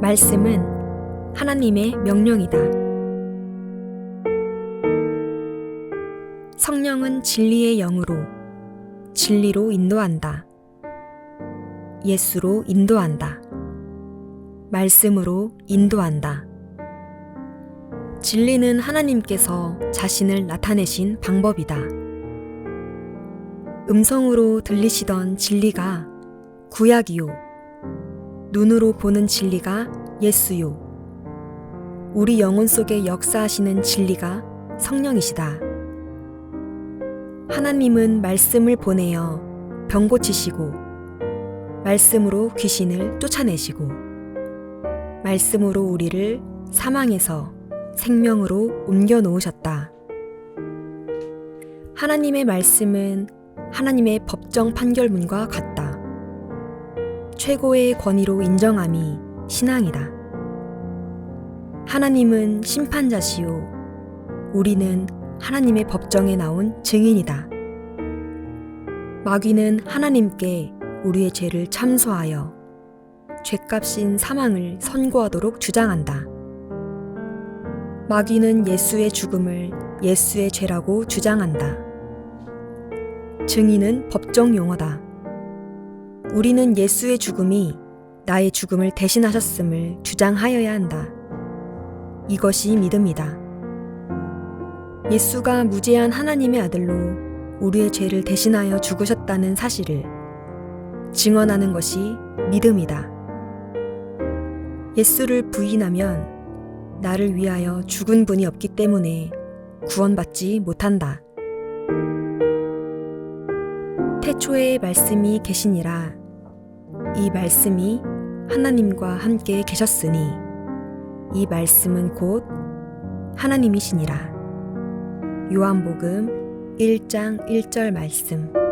말씀은 하나님의 명령이다. 성령은 진리의 영으로 진리로 인도한다. 예수로 인도한다. 말씀으로 인도한다. 진리는 하나님께서 자신을 나타내신 방법이다. 음성으로 들리시던 진리가 구약이요. 눈으로 보는 진리가 예수요. 우리 영혼 속에 역사하시는 진리가 성령이시다. 하나님은 말씀을 보내어 병 고치시고, 말씀으로 귀신을 쫓아내시고, 말씀으로 우리를 사망에서 생명으로 옮겨 놓으셨다. 하나님의 말씀은 하나님의 법정 판결문과 같다. 최고의 권위로 인정함이 신앙이다. 하나님은 심판자시요. 우리는 하나님의 법정에 나온 증인이다. 마귀는 하나님께 우리의 죄를 참소하여 죄값인 사망을 선고하도록 주장한다. 마귀는 예수의 죽음을 예수의 죄라고 주장한다. 증인은 법정 용어다. 우리는 예수의 죽음이 나의 죽음을 대신하셨음을 주장하여야 한다. 이것이 믿음이다. 예수가 무죄한 하나님의 아들로 우리의 죄를 대신하여 죽으셨다는 사실을 증언하는 것이 믿음이다. 예수를 부인하면 나를 위하여 죽은 분이 없기 때문에 구원받지 못한다. 태초에 말씀이 계시니라. 이 말씀이 하나님과 함께 계셨으니 이 말씀은 곧 하나님이시니라. 요한복음 1장 1절 말씀.